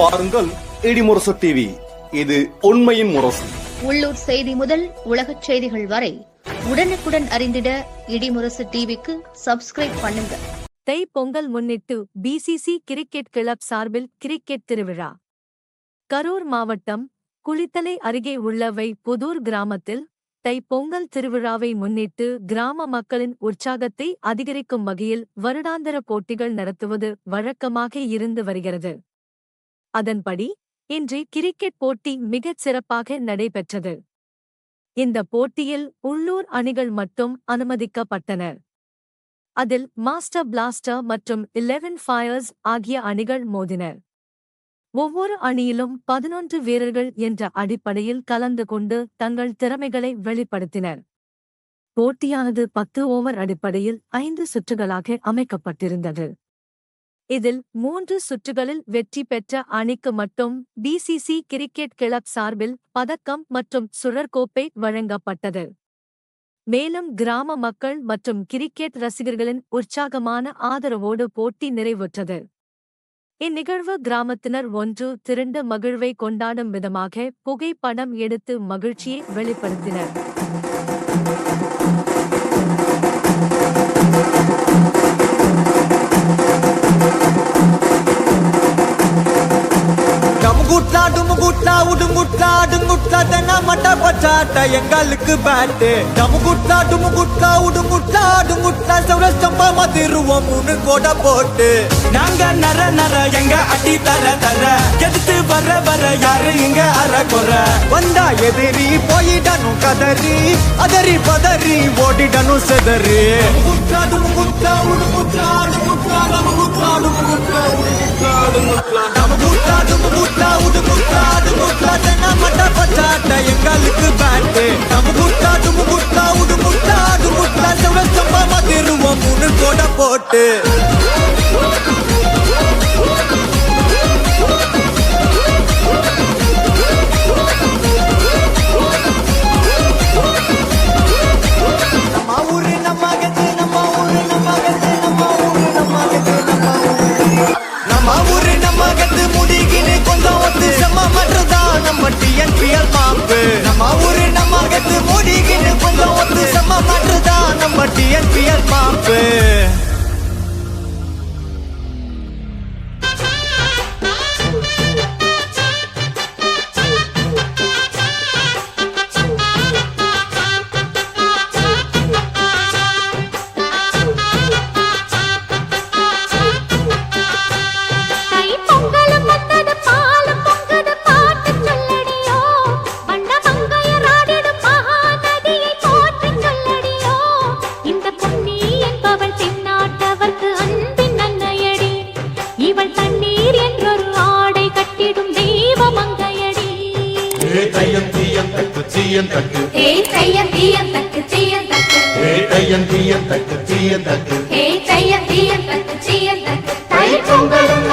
பாருங்கள் இடிமுரசு டிவி இது உண்மையின் முரசு. உள்ளூர் செய்தி முதல் உலகச் செய்திகள் வரை உடனுக்குடன் அறிந்திட இடிமுரசு டிவிக்கு சப்ஸ்கிரைப் பண்ணுங்க. தை பொங்கல் முன்னிட்டு பிசிசி கிரிக்கெட் கிளப் சார்பில் கிரிக்கெட் திருவிழா. கரூர் மாவட்டம் குளித்தலை அருகே உள்ளவை புதூர் கிராமத்தில் தை பொங்கல் திருவிழாவை முன்னிட்டு கிராம மக்களின் உற்சாகத்தை அதிகரிக்கும் வகையில் வருடாந்திர போட்டிகள் நடத்துவது வழக்கமாக இருந்து வருகிறது. அதன்படி இன்று கிரிக்கெட் போட்டி மிகச் சிறப்பாக நடைபெற்றது. இந்த போட்டியில் உள்ளூர் அணிகள் மட்டும் அனுமதிக்கப்பட்டனர். அதில் மாஸ்டர் பிளாஸ்டர் மற்றும் இலெவன் ஃபயர்ஸ் ஆகிய அணிகள் மோதினர். ஒவ்வொரு அணியிலும் பதினொன்று வீரர்கள் என்ற அடிப்படையில் கலந்து கொண்டு தங்கள் திறமைகளை வெளிப்படுத்தினர். போட்டியானது பத்து ஓவர் அடிப்படையில் ஐந்து சுற்றுகளாக அமைக்கப்பட்டிருந்தது. இதில் மூன்று சுற்றுகளில் வெற்றி பெற்ற அணிக்கு மட்டும் பிசிசி கிரிக்கெட் கிளப் சார்பில் பதக்கம் மற்றும் சுழற்கோப்பை வழங்கப்பட்டது. மேலும் கிராம மக்கள் மற்றும் கிரிக்கெட் ரசிகர்களின் உற்சாகமான ஆதரவோடு போட்டி நிறைவுற்றது. இந்நிகழ்வு கிராமத்தினர் ஒன்று திரண்டு மகிழ்வை கொண்டாடும் விதமாக புகைப்படம் எடுத்து மகிழ்ச்சியை வெளிப்படுத்தினர். டமுகுட்லா டுமுகுட்லா உடுங்குட்லா அடுங்குட்லா தென்னா மட்டா பச்சாட்ட எங்களுக்கு பேட்டு டமுகுட்லா டுமுகுட்லா உடுங்குட்லா அடுங்குட்லா சௌரஸ்தம்பா மதிருவோம் மூணு கோட போட்டு. நாங்க நர நர எங்க அடி தர தர. எதிர்த்து வர வர யாரு இங்க அற குற வந்தா எதிரி போயிடணும் கதறி. அதறி பதறி ஓடிடணும் செதறி. டமுகுட்லா டுமுகுட்லா உடுங்குட்லா அடுங்குட்லா டமுகுட்லா டுமுகுட்லா உடுங்குட்லா அடுங்குட்லா டமுகுட்லா டுமுகுட்லா உடுங்குட்லா அடுங்குட்லா தென்னா மூணு கோட போட்டு தையம் தீயம் தக்கு தீயம் தக்கு. ஏ தையம் தீயம் தக்கு தீயம் தக்கு. ஏ தையம் தீயம் தக்கு தீயம் தக்கு. ஏ தையம் தீயம் தக்கு தீயம் தக்கு. தை பொங்கலும்